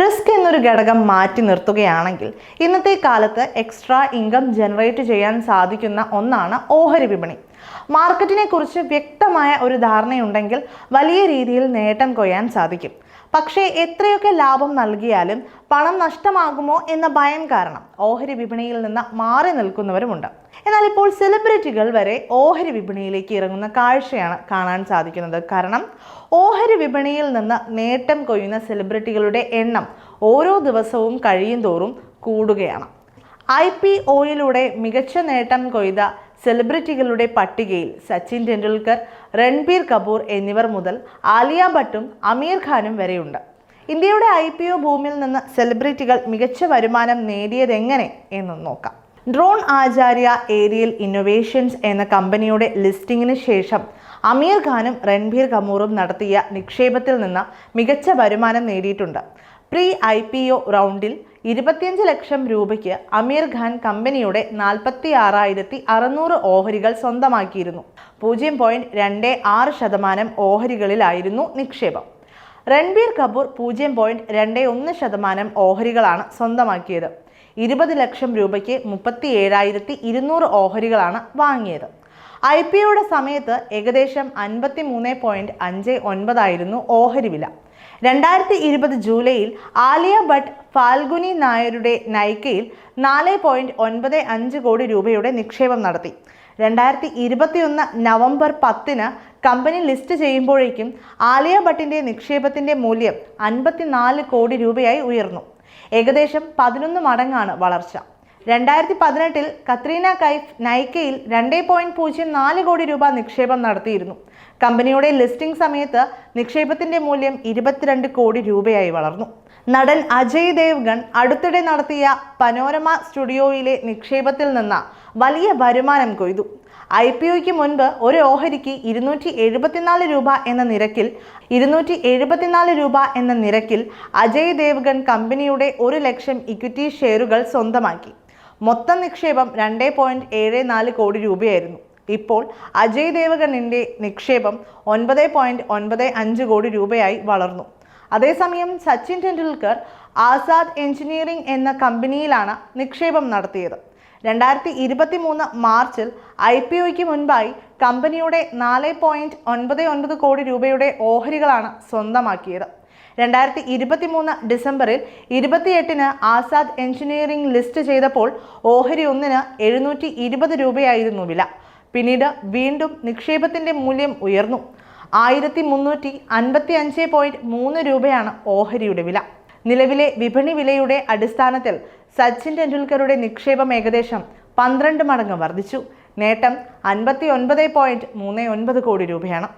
Risk എന്നൊരു ഘടകം മാറ്റി നിർത്തുകയാണെങ്കിൽ ഇന്നത്തെ കാലത്ത് എക്സ്ട്രാ ഇൻകം ജനറേറ്റ് ചെയ്യാൻ സാധിക്കുന്ന ഒന്നാണ് ഓഹരി വിപണി. മാർക്കറ്റിനെ കുറിച്ച് വ്യക്തമായ ഒരു ധാരണയുണ്ടെങ്കിൽ വലിയ രീതിയിൽ നേട്ടം കൊയ്യാൻ സാധിക്കും. പക്ഷേ എത്രയൊക്കെ ലാഭം നൽകിയാലും പണം നഷ്ടമാകുമോ എന്ന ഭയം കാരണം ഓഹരി വിപണിയിൽ നിന്ന് മാറി നിൽക്കുന്നവരുമുണ്ട്. എന്നാൽ ഇപ്പോൾ സെലിബ്രിറ്റികൾ വരെ ഓഹരി വിപണിയിലേക്ക് ഇറങ്ങുന്ന കാഴ്ചയാണ് കാണാൻ സാധിക്കുന്നത്. കാരണം ഓഹരി വിപണിയിൽ നിന്ന് നേട്ടം കൊയ്യുന്ന സെലിബ്രിറ്റികളുടെ എണ്ണം ഓരോ ദിവസവും കഴിയും തോറും കൂടുകയാണ്. ഐ പി ഒയിലൂടെ മികച്ച നേട്ടം കൊയ്ത സെലിബ്രിറ്റികളുടെ പട്ടികയിൽ സച്ചിൻ ടെണ്ടുൽക്കർ രൺബീർ കപൂർ എന്നിവർ മുതൽ ആലിയ ഭട്ടും അമീർ ഖാനും വരെയുണ്ട്. ഇന്ത്യയുടെ ഐ പി ഒ ഭൂമിയിൽ നിന്ന് സെലിബ്രിറ്റികൾ മികച്ച വരുമാനം നേടിയതെങ്ങനെ എന്ന് നോക്കാം. ഡ്രോൺ ആചാര്യ ഏരിയൽ ഇന്നൊവേഷൻസ് എന്ന കമ്പനിയുടെ ലിസ്റ്റിംഗിന് ശേഷം അമീർ ഖാനും രൺബീർ കപൂറും നടത്തിയ നിക്ഷേപത്തിൽ നിന്ന് മികച്ച വരുമാനം നേടിയിട്ടുണ്ട്. പ്രീ ഐ പി ഒ റൗണ്ടിൽ ഇരുപത്തിയഞ്ച് ലക്ഷം രൂപയ്ക്ക് അമീർ ഖാൻ കമ്പനിയുടെ നാൽപ്പത്തി ആറായിരത്തി അറുന്നൂറ് ഓഹരികൾ സ്വന്തമാക്കിയിരുന്നു. പൂജ്യം പോയിന്റ് രണ്ട് ആറ് ശതമാനം ഓഹരികളിലായിരുന്നു നിക്ഷേപം. രൺബീർ കപൂർ പൂജ്യം പോയിന്റ് രണ്ട് ഒന്ന് ശതമാനം ഓഹരികളാണ് സ്വന്തമാക്കിയത്. ഇരുപത് ലക്ഷം രൂപയ്ക്ക് മുപ്പത്തി ഏഴായിരത്തി ഇരുന്നൂറ് ഓഹരികളാണ് വാങ്ങിയത്. ഐ പി ഒയുടെ സമയത്ത് ഏകദേശം അൻപത്തി മൂന്ന് പോയിന്റ് അഞ്ച് ഒൻപതായിരുന്നു ഓഹരി വില രണ്ടായിരത്തി ഇരുപത് ജൂലൈയിൽ ആലിയ ഭട്ട് ഫാൽഗുനി നായരുടെ നൈക്കയിൽ നാല് പോയിന്റ് ഒൻപത് അഞ്ച് കോടി രൂപയുടെ നിക്ഷേപം നടത്തി. രണ്ടായിരത്തി ഇരുപത്തിയൊന്ന് നവംബർ പത്തിന് കമ്പനി ലിസ്റ്റ് ചെയ്യുമ്പോഴേക്കും ആലിയ ഭട്ടിന്റെ നിക്ഷേപത്തിന്റെ മൂല്യം അൻപത്തിനാല് കോടി രൂപയായി ഉയർന്നു. ഏകദേശം പതിനൊന്ന് മടങ്ങാണ് വളർച്ച. രണ്ടായിരത്തി പതിനെട്ടിൽ കത്രീന കൈഫ് നൈക്കയിൽ രണ്ട് പോയിന്റ് പൂജ്യം നാല് കോടി രൂപ നിക്ഷേപം നടത്തിയിരുന്നു. കമ്പനിയുടെ ലിസ്റ്റിംഗ് സമയത്ത് നിക്ഷേപത്തിന്റെ മൂല്യം ഇരുപത്തിരണ്ട് കോടി രൂപയായി വളർന്നു. നടൻ അജയ് ദേവ്ഗൺ അടുത്തിടെ നടത്തിയ പനോരമ സ്റ്റുഡിയോയിലെ നിക്ഷേപത്തിൽ നിന്ന് വലിയ വരുമാനം കൊയ്തു. ഐ പി ഒയ്ക്ക് മുൻപ് ഒരു ഓഹരിക്ക് ഇരുന്നൂറ്റി എഴുപത്തിനാല് രൂപ എന്ന നിരക്കിൽ ഇരുന്നൂറ്റി എഴുപത്തിനാല് രൂപ എന്ന നിരക്കിൽ അജയ് ദേവ്ഗൺ കമ്പനിയുടെ ഒരു ലക്ഷം ഇക്വിറ്റി ഷെയറുകൾ സ്വന്തമാക്കി. മൊത്തം നിക്ഷേപം രണ്ട് പോയിന്റ് ഏഴ് നാല് കോടി രൂപയായിരുന്നു. ഇപ്പോൾ അജയ് ദേവഗണിന്റെ നിക്ഷേപം ഒൻപത് പോയിന്റ് ഒൻപത് അഞ്ച് കോടി രൂപയായി വളർന്നു. അതേസമയം സച്ചിൻ ടെണ്ടുൽക്കർ ആസാദ് എഞ്ചിനീയറിംഗ് എന്ന കമ്പനിയിലാണ് നിക്ഷേപം നടത്തിയത്. രണ്ടായിരത്തി ഇരുപത്തി മൂന്ന് മാർച്ചിൽ ഐ പി ഒയ്ക്ക് മുൻപായി കമ്പനിയുടെ നാല് പോയിന്റ് ഒൻപത് ഒൻപത് കോടി രൂപയുടെ ഓഹരികളാണ് സ്വന്തമാക്കിയത്. രണ്ടായിരത്തി ഇരുപത്തി മൂന്ന് ഡിസംബറിൽ ഇരുപത്തിയെട്ടിന് ആസാദ് എഞ്ചിനീയറിംഗ് ലിസ്റ്റ് ചെയ്തപ്പോൾ ഓഹരി ഒന്നിന് എഴുന്നൂറ്റി ഇരുപത് രൂപയായിരുന്നു വില. പിന്നീട് വീണ്ടും നിക്ഷേപത്തിന്റെ മൂല്യം ഉയർന്നു. ആയിരത്തി മുന്നൂറ്റി അൻപത്തി അഞ്ച് പോയിന്റ് മൂന്ന് രൂപയാണ് ഓഹരിയുടെ വില. നിലവിലെ വിപണി വിലയുടെ അടിസ്ഥാനത്തിൽ സച്ചിൻ ടെണ്ടുൽക്കറുടെ നിക്ഷേപം ഏകദേശം പന്ത്രണ്ട് മടങ്ങ് വർദ്ധിച്ചു. നേട്ടം അൻപത്തി ഒൻപത് പോയിന്റ് മൂന്ന് ഒൻപത് കോടി രൂപയാണ്.